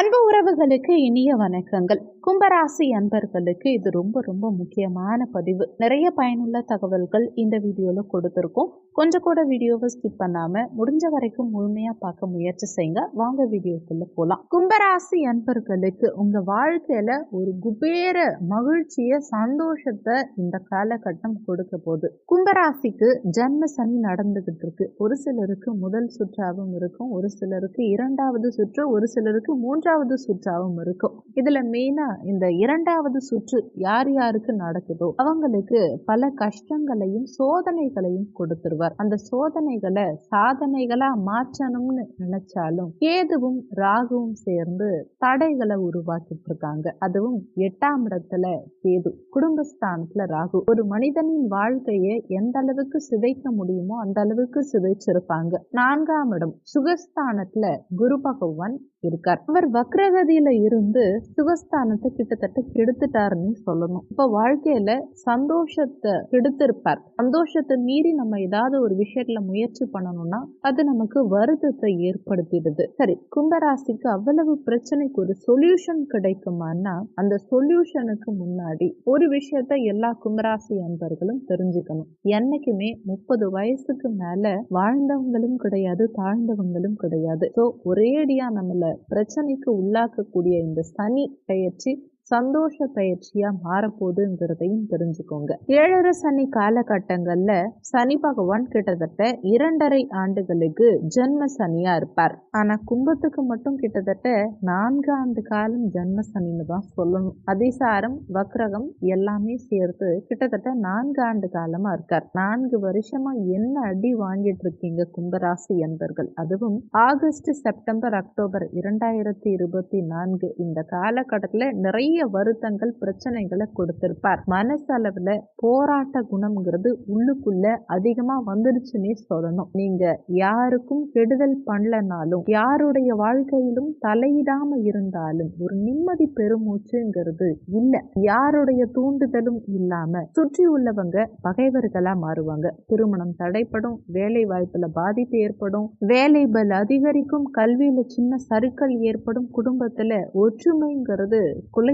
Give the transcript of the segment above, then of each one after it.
அன்பு உறவுகளுக்கு இனிய வணக்கங்கள். கும்பராசி அன்பர்களுக்கு இது ரொம்ப ரொம்ப முக்கியமான பதிவு. நிறைய பயனுள்ள தகவல்கள் இந்த வீடியோவில் கொடுத்துருக்கோம். கொஞ்சம் கூட வீடியோவை ஸ்கிப் பண்ணாமல் முடிஞ்ச வரைக்கும் முழுமையாக பார்க்க முயற்சி செய்யுங்க. வாங்க வீடியோக்குள்ளே போகலாம் கும்பராசி அன்பர்களுக்கு உங்கள் வாழ்க்கையில் ஒரு குபேர மகிழ்ச்சியை சந்தோஷத்தை இந்த காலகட்டம் கொடுக்க போகுது. கும்பராசிக்கு ஜன்ம சனி நடந்துகிட்டு இருக்கு. ஒரு சிலருக்கு முதல் சுற்றாகவும் இருக்கும். ஒரு சிலருக்கு இரண்டாவது சுற்று ஒரு சிலருக்கு மூன்றாவது சுற்றாகவும் இருக்கும். இதுல மெயினா இந்த இரண்டாவது சுற்று யார் யாருக்கு நடக்குதோ அவங்களுக்கு பல கஷ்டங்களையும் சோதனைகளையும் கொடுத்துருவார். அந்த சோதனைகளை சாதனைகளா மாற்றணும்னு நினைச்சாலும் கேதுவும் ராகுவும் சேர்ந்து தடைகளை உருவாக்கிட்டு இருக்காங்க. அதுவும் எட்டாம் இடத்துல கேது குடும்பஸ்தானத்துல ராகு. ஒரு மனிதனின் வாழ்க்கையை எந்த அளவுக்கு சிதைக்க முடியுமோ அந்த அளவுக்கு சிதைச்சிருப்பாங்க. நான்காம் இடம் சுகஸ்தானத்துல குரு பகவான் இருக்கார். அவர் வக்ரகதியில இருந்து சுகஸ்தானத்தை கிட்டத்தட்ட கெடுத்துட்டாருன்னு சொல்லணும். இப்ப வாழ்க்கையில சந்தோஷத்தை கெடுத்திருப்பார். சந்தோஷத்தை மீறி நம்ம ஏதாவது ஒரு விஷயத்துல முயற்சி பண்ணணும்னா அது நமக்கு வருத்தத்தை ஏற்படுத்திடுது. சரி கும்பராசிக்கு அவ்வளவு பிரச்சனைக்கு ஒரு சொல்யூஷன் கிடைக்குமான்னா அந்த சொல்யூஷனுக்கு முன்னாடி ஒரு விஷயத்த எல்லா கும்பராசி அன்பர்களும் தெரிஞ்சுக்கணும். என்னைக்குமே முப்பது வயசுக்கு மேல வாழ்ந்தவங்களும் கிடையாது தாழ்ந்தவங்களும் கிடையாது. ஸோ ஒரேடியா நம்மள பிரச்சனைக்கு உள்ளாக்கக்கூடிய இந்த சனி பெயர்ச்சி சந்தோஷ பயிற்சியா மாறப்போகுதுங்கிறதையும் தெரிஞ்சுக்கோங்க. ஏழரை சனி காலகட்டங்கள்ல சனி பகவான் கிட்டத்தட்ட இரண்டரை ஆண்டுகளுக்கு ஜென்ம சனியா இருப்பார். ஆனா கும்பத்துக்கு மட்டும் கிட்டத்தட்ட நான்கு ஆண்டு காலம் ஜென்ம சனின்னு தான் சொல்லணும். அதிசாரம் வக்ரகம் எல்லாமே சேர்த்து கிட்டத்தட்ட நான்கு ஆண்டு காலமா இருக்கார். நான்கு வருஷமா என்ன அடி வாங்கிட்டு இருக்கீங்க கும்பராசி என்பர்கள்? அதுவும் ஆகஸ்ட் செப்டம்பர் அக்டோபர் இரண்டாயிரத்தி இருபத்தி நான்கு இந்த காலகட்டத்துல நிறைய வருத்தங்கள் பிரச்சனைகளை கொடுத்திருப்பார். மனசளவுல போராட்ட குணம்ங்கிறது உள்ளுக்குள்ள அதிகமா வந்துருச்சுன்னே சொல்லணும். நீங்க யாருக்கும் கெடுதல் பண்ணலனாலும் யாருடைய வாழ்க்கையிலும் தலையிடாம இருந்தாலும் ஒரு நிம்மதி பெருமூச்சுங்கிறது இல்ல. யாருடைய தூண்டுதலும் இல்லாம சுற்றி உள்ளவங்க பகைவர்களா மாறுவாங்க. திருமணம் தடைப்படும் வேலை வாய்ப்புல பாதிப்பு ஏற்படும் வேலை பல் அதிகரிக்கும் கல்வியில சின்ன சறுக்கல் ஏற்படும் குடும்பத்துல ஒற்றுமைங்கிறது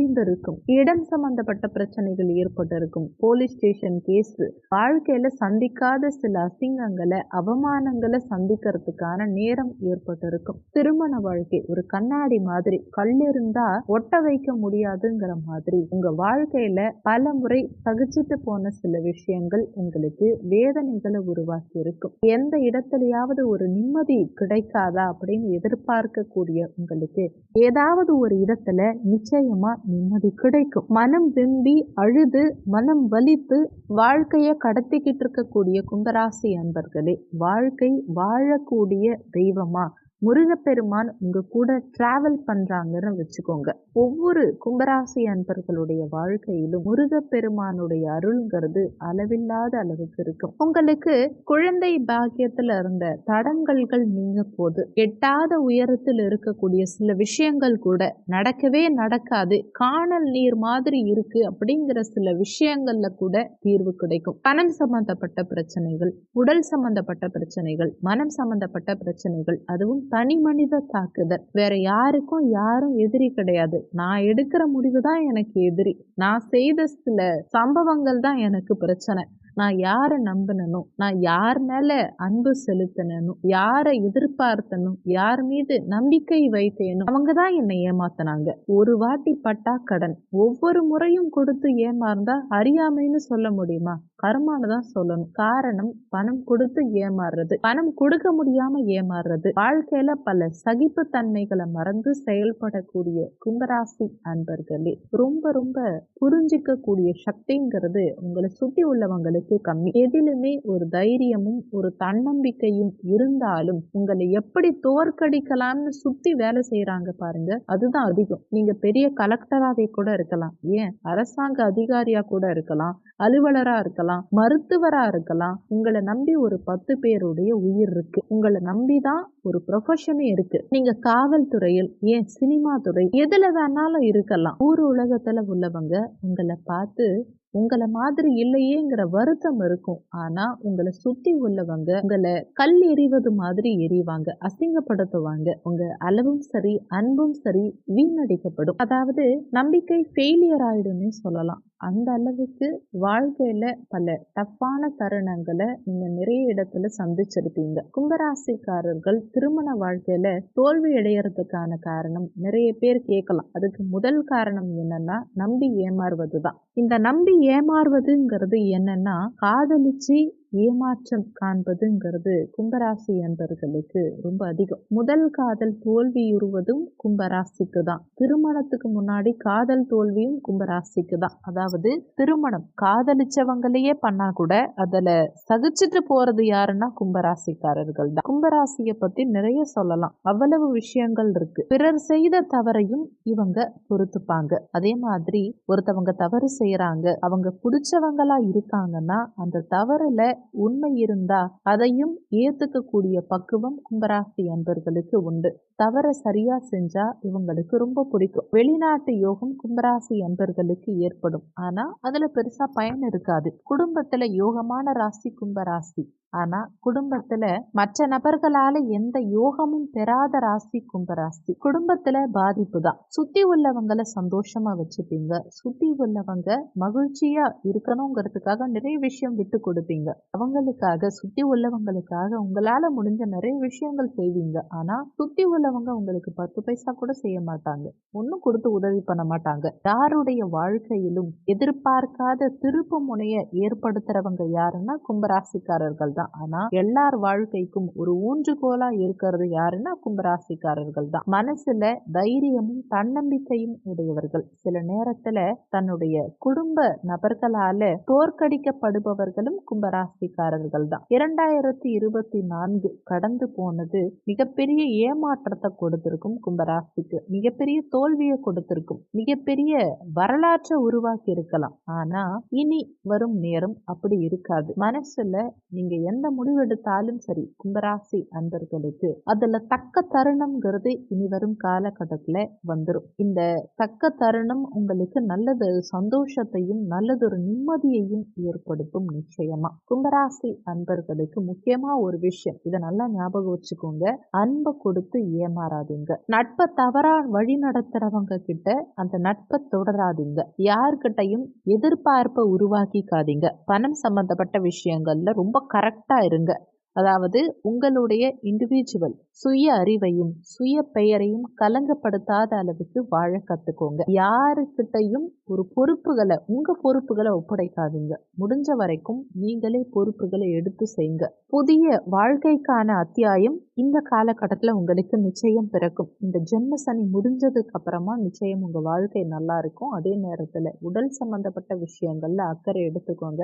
குலைந்திருக்கும் இடம் சம்பந்தப்பட்ட பிரச்சனைகள் ஏற்பட்டிருக்கும். Police station case. வாழ்க்கையில சந்திக்காத சில அசிங்கங்களை அவமானங்களை சந்திக்கிறதுக்கான நேரம் ஏற்பட்டிருக்கும். திருமண வாழ்க்கை ஒரு கண்ணாடி மாதிரி. கல் இருந்தா ஒட்ட வைக்க முடியாதுங்கிற மாதிரி. உங்க வாழ்க்கையில பல முறை சகிச்சுட்டு போன சில விஷயங்கள் உங்களுக்கு வேதனைகளை உருவாக்கி இருக்கும் எந்த இடத்துலயாவது ஒரு நிம்மதி கிடைக்காதா அப்படின்னு எதிர்பார்க்கக்கூடிய உங்களுக்கு ஏதாவது ஒரு இடத்துல நிச்சயமா நிம்மதி கிடைக்கும். மனம் வெம்பி அழுது மனம் வலித்து வாழ்க்கையை கடத்திக்கிட்டு இருக்கக்கூடிய கும்பராசி அன்பர்களே வாழ்க்கை வாழக்கூடிய தெய்வமா? முருகப்பெருமான் உங்க கூட டிராவல் பண்றாங்கன்னு வச்சுக்கோங்க. ஒவ்வொரு கும்பராசி அன்பர்களுடைய வாழ்க்கையிலும் முருகப்பெருமானுடைய அருள்ங்கிறது அளவில்லாத அளவுக்கு இருக்கும். உங்களுக்கு குழந்தை பாக்கியத்துல இருந்த தடங்கல்கள் நீங்க போது. எட்டாத உயரத்தில் இருக்கக்கூடிய சில விஷயங்கள் கூட நடக்கவே நடக்காது. காணல் நீர் மாதிரி இருக்கு அப்படிங்கிற சில விஷயங்கள்ல கூட தீர்வு கிடைக்கும். பணம் சம்பந்தப்பட்ட பிரச்சனைகள் உடல் சம்பந்தப்பட்ட பிரச்சனைகள் மனம் சம்பந்தப்பட்ட பிரச்சனைகள் அதுவும் தனி மனித தாக்குதல். வேற யாருக்கும் யாரும் எதிரி கிடையாது. நான் எடுக்கிற முடிவு தான் எனக்கு எதிரி. நான் செய்த சில சம்பவங்கள் தான் எனக்கு பிரச்சனை. நான் யாரை நம்பினனோ நான் யார் மேலே அன்பு செலுத்தினனோ யாரை எதிர்பார்த்தனோ யார் மீது நம்பிக்கை வைத்தேனோ அவங்க தான் என்னை ஏமாத்தினாங்க. ஒரு வாட்டி பட்டா கடன் ஒவ்வொரு முறையும் கொடுத்து ஏமாறந்தா அறியாமைன்னு சொல்ல முடியுமா? கர்மான்னு தான் சொல்லணும். காரணம் பணம் கொடுத்து ஏமாறுறது. பணம் கொடுக்க முடியாம ஏமாறுறது. வாழ்க்கையில பல சகிப்பு தன்மைகளை மறந்து செயல்படக்கூடிய கும்பராசி அன்பர்களே ரொம்ப ரொம்ப புரிஞ்சிக்க கூடிய சக்திங்கிறது உங்களை சுத்தி உள்ளவங்களுக்கு கம்மி. எதிலுமே ஒரு தைரியமும் ஒரு தன்னம்பிக்கையும் இருந்தாலும் உங்களை எப்படி தோற்கடிக்கலாம்னு சுத்தி வேலை செய்யறாங்க பாருங்க அதுதான் அதிகம். நீங்க பெரிய கலெக்டராவே கூட இருக்கலாம். ஏன்? அரசாங்க அதிகாரியா கூட இருக்கலாம். அலுவலரா இருக்கலாம். மருத்துவரா இருக்கலாம். உங்களை நம்பி ஒரு பத்து பேருடைய உயிர் இருக்கு. உங்களை நம்பி தான் ஒரு ப்ரொஃபஷனே இருக்கு. நீங்க காவல்துறையில் ஏன்? சினிமா துறை எதுல வேணாலும் இருக்கலாம். ஊர் உலகத்துல உள்ளவங்க உங்களை பார்த்து உங்களை மாதிரி இல்லையேங்கிற வருத்தம் இருக்கும். ஆனா உங்களை சுத்தி உள்ளவங்க உங்களை கல் எறிவது மாதிரி எறிவாங்க அசிங்கப்படுத்துவாங்க. உங்க அளவும் சரி அன்பும் சரி வீணடிக்கப்படும். அதாவது நம்பிக்கை ஃபெயிலியர் ஆயிடும்னு சொல்லலாம். அந்த அளவுக்கு வாழ்க்கையில பல டஃப்பான தருணங்களை நீங்க நிறைய இடத்துல சந்திச்சிருப்பீங்க. கும்பராசிக்காரர்கள் திருமண வாழ்க்கையில தோல்வி அடையறதுக்கான காரணம் நிறைய பேர் கேட்கலாம். அதுக்கு முதல் காரணம் என்னன்னா நம்பி ஏமாறுவதுதான். இந்த நம்பி ஏமாறுவதுங்கிறது என்னன்னா காதலிச்சு ஏமாற்றம் காண்பதுங்கிறது கும்பராசி அன்பர்களுக்கு ரொம்ப அதிகம். முதல் காதல் தோல்வியுறுவதும் கும்பராசிக்கு தான் திருமணத்துக்கு முன்னாடி காதல் தோல்வியும் கும்பராசிக்கு தான் அதாவது திருமணம் காதலிச்சவங்களையே பண்ணா கூட அதுல சகிச்சுட்டு போறது யாருன்னா கும்பராசிக்காரர்கள் தான் கும்பராசியை பத்தி நிறைய சொல்லலாம். அவ்வளவு விஷயங்கள் இருக்கு. பிறர் செய்த தவறையும் இவங்க பொறுத்துப்பாங்க. அதே மாதிரி ஒருத்தவங்க தவறு செய்யறாங்க அவங்க பிடிச்சவங்களா இருக்காங்கன்னா அந்த தவறுல உண்மை இருந்தா அதையும் ஏத்துக்கக்கூடிய பக்குவம் கும்பராசி அன்பர்களுக்கு உண்டு. தவற சரியா செஞ்சா இவங்களுக்கு ரொம்ப பிடிக்கும். வெளிநாட்டு யோகம் கும்பராசி அன்பர்களுக்கு ஏற்படும். ஆனா அதுல பெருசா பயன் இருக்காது. குடும்பத்துல யோகமான ராசி கும்பராசி. ஆனா குடும்பத்துல மற்ற நபர்களால எந்த யோகமும் பெறாத ராசி கும்பராசி குடும்பத்துல பாதிப்பு தான். சுத்தி உள்ளவங்களை சந்தோஷமா வச்சுப்பீங்க. சுத்தி உள்ளவங்க மகிழ்ச்சியா இருக்கணுங்கிறதுக்காக நிறைய விஷயம் விட்டு கொடுப்பீங்க. அவங்களுக்காக சுத்தி உள்ளவங்களுக்காக உங்களால முடிஞ்ச நிறைய விஷயங்கள் செய்வீங்க. ஆனா சுத்தி உள்ளவங்க உங்களுக்கு பத்து பைசா கூட செய்ய மாட்டாங்க. ஒன்னும் கொடுத்து உதவி பண்ண மாட்டாங்க. யாருடைய வாழ்க்கையிலும் எதிர்பார்க்காத திருப்பு முனைய ஏற்படுத்துறவங்க யாருன்னா கும்பராசிக்காரர்கள் தான். ஆனா எல்லார் வாழ்க்கைக்கும் ஒரு ஊன்றுகோலா இருக்கிறது யாருன்னா கும்பராசிக்காரர்கள் தான். மனசுல தைரியமும் தன்னம்பிக்கையும் உடையவர்கள். சில நேரத்துல தன்னுடைய குடும்ப நபர்களால தோற்கடிக்கப்படுபவர்களும் கும்பராசிக்காரர்கள் தான். இரண்டாயிரத்தி இருபத்தி நான்கு கடந்து போனது மிகப்பெரிய ஏமாற்றத்தை கொடுத்திருக்கும் கும்பராசிக்கு மிகப்பெரிய தோல்வியை கொடுத்திருக்கும் மிகப்பெரிய வரலாற்றை உருவாக்கி இருக்கலாம் ஆனா இனி வரும் நேரம் அப்படி இருக்காது. மனசுல நீங்க எந்த முடிவெடுத்தாலும் சரி கும்பராசி அன்பர்களுக்கு அதுல தக்க தருணம்ங்கிறது இனி வரும் காலகட்டத்துல வந்துடும் இந்த தக்க தருணம் உங்களுக்கு நல்லது சந்தோஷத்தையும் நல்லதொரு நிம்மதியையும் ஏற்படுத்தும் நிச்சயமா. கும்பராசி அன்பர்களுக்கு முக்கியமா ஒரு விஷயம் இதை நல்லா ஞாபகம் வச்சுக்கோங்க. அன்பை கொடுத்து ஏமாறாதீங்க. நட்பை தவறா வழி நடத்துறவங்க கிட்ட அந்த நட்பை தொடராதீங்க. யார்கிட்டையும் எதிர்பார்ப்பை உருவாக்கிக்காதீங்க. பணம் சம்பந்தப்பட்ட விஷயங்கள்ல ரொம்ப கரெக்ட் இருங்க. அதாவது உங்களுடைய இண்டிவிஜுவல் சுய அறிவையும் சுய பெயரையும் கலங்கப்படுத்தாத அளவுக்கு வாழ கத்துக்கோங்க. யாருக்கிட்டையும் ஒரு பொறுப்புகளை உங்க பொறுப்புகளை ஒப்படைக்காதீங்க. முடிஞ்ச வரைக்கும் நீங்களே பொறுப்புகளை எடுத்து செய்யுங்க புதிய வாழ்க்கைக்கான அத்தியாயம் இந்த காலகட்டத்தில் உங்களுக்கு நிச்சயம் பிறக்கும். இந்த ஜென்ம சனி முடிஞ்சதுக்கு அப்புறமா நிச்சயம் உங்க வாழ்க்கை நல்லா இருக்கும். அதே நேரத்தில் உடல் சம்பந்தப்பட்ட விஷயங்கள்ல அக்கறை எடுத்துக்கோங்க.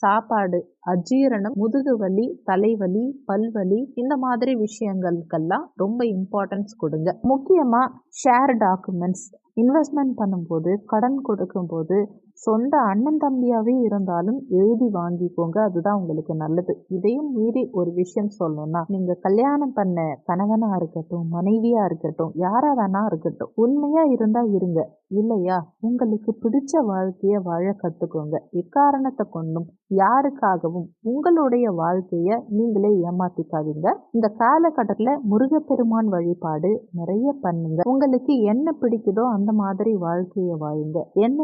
சாப்பாடு அஜீரணம் முதுகு வலி தலைவலி பல்வலி இந்த மாதிரி விஷயங்களுக்கெல்லாம் ரொம்ப இம்பார்ட்டன்ஸ் கொடுங்க. முக்கியமாக ஷேர் டாக்குமெண்ட்ஸ் இன்வெஸ்ட்மெண்ட் பண்ணும்போது கடன் கொடுக்கும்போது சொந்த அண்ணன் தம்பியாகவே இருந்தாலும் எழுதி வாங்கிக்கோங்க. அதுதான் உங்களுக்கு நல்லது. இதையும் மீறி ஒரு விஷயம் சொல்லணும்னா நீங்கள் கல்யாணம் பண்ண கணவனாக இருக்கட்டும் மனைவியாக இருக்கட்டும் யாராக வேணா இருக்கட்டும் உண்மையாக இருந்தால் இருங்க. இல்லையா? உங்களுக்கு பிடிச்ச வாழ்க்கையை வாழ கற்றுக்கோங்க எக்காரணத்தை கொண்டும் யாருக்காகவும் உங்களுடைய வாழ்க்கையை நீங்களே ஏமாத்திக்காதீங்க. இந்த காலகட்டத்தில் முருகப்பெருமான் வழிபாடு நிறைய பண்ணுங்க. உங்களுக்கு என்ன பிடிக்குதோ அந்த மாதிரி வாழ்க்கையை வாழுங்க. என்ன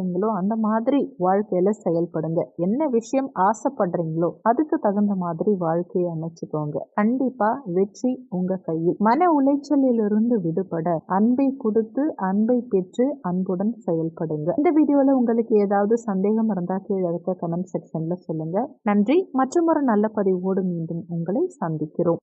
எதிர்பார்க்குறீங்களோ அந்த மாதிரி வாழ்க்கையில செயல்படுங்க. என்ன விஷயம் ஆசைப்படுறீங்களோ அதுக்கு தகுந்த மாதிரி வாழ்க்கையை அமைச்சுக்கோங்க. கண்டிப்பா வெற்றி உங்க கையில். மன உளைச்சலிலிருந்து விடுபட அன்பை கொடுத்து அன்பை பெற்று அன்புடன் செயல்படுங்க. இந்த வீடியோல உங்களுக்கு ஏதாவது சந்தேகம் இருந்தா கீழே இருக்க கமெண்ட் செக்ஷன்ல சொல்லுங்க. நன்றி. மற்றும் ஒரு நல்ல பதிவோடு மீண்டும் உங்களை சந்திக்கிறோம்.